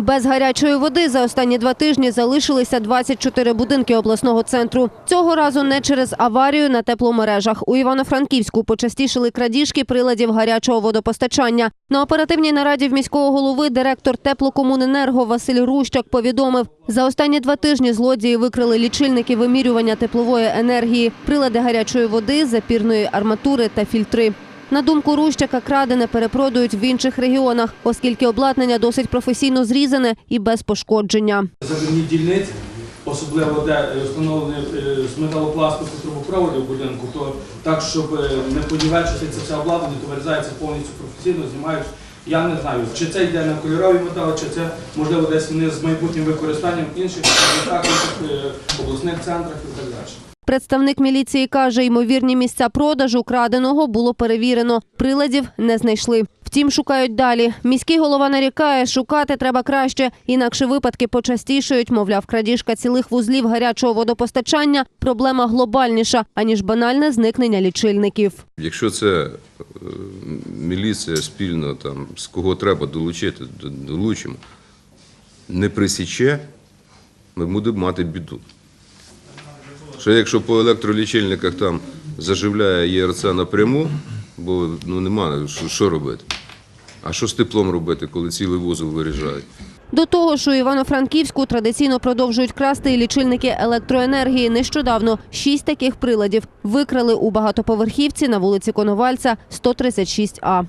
Без гарячої води за останні два тижні залишилися 24 будинки обласного центру. Цього разу не через аварію на тепломережах. У Івано-Франківську почастішили крадіжки приладів гарячого водопостачання. На оперативній нараді в міського голови директор теплокомуненерго Василь Рущак повідомив, за останні два тижні злодії викрили лічильники вимірювання теплової енергії, прилади гарячої води, запірної арматури та фільтри. На думку Рущака, крадене перепродають в інших регіонах, оскільки обладнання досить професійно зрізане і без пошкодження. Заживні дільниці, особливо де е, встановлені е, з металопластику трубопроводи в будинку, то так, щоб е, не понівечити це все обладнання, то вирізається повністю професійно, знімають. Я не знаю, чи це йде на кольорові метали, чи це можливо десь вони з майбутнім використанням інших обласних центрах і так далі. Представник міліції каже, ймовірні місця продажу краденого було перевірено. Приладів не знайшли. Втім, шукають далі. Міський голова нарікає, шукати треба краще, інакше випадки почастішають. Мовляв, крадіжка цілих вузлів гарячого водопостачання проблема глобальніша, аніж банальне зникнення лічильників. Якщо це е, міліція спільно там з кого треба долучити, долучимо, не присіче, ми будемо мати біду. Що якщо по електролічильниках там заживляє ЄРЦ напряму, бо ну нема що, що робити. А що з теплом робити, коли цілий вузол виріжають? До того ж, у Івано-Франківську традиційно продовжують красти і лічильники електроенергії. Нещодавно шість таких приладів викрали у багатоповерхівці на вулиці Коновальця 136А.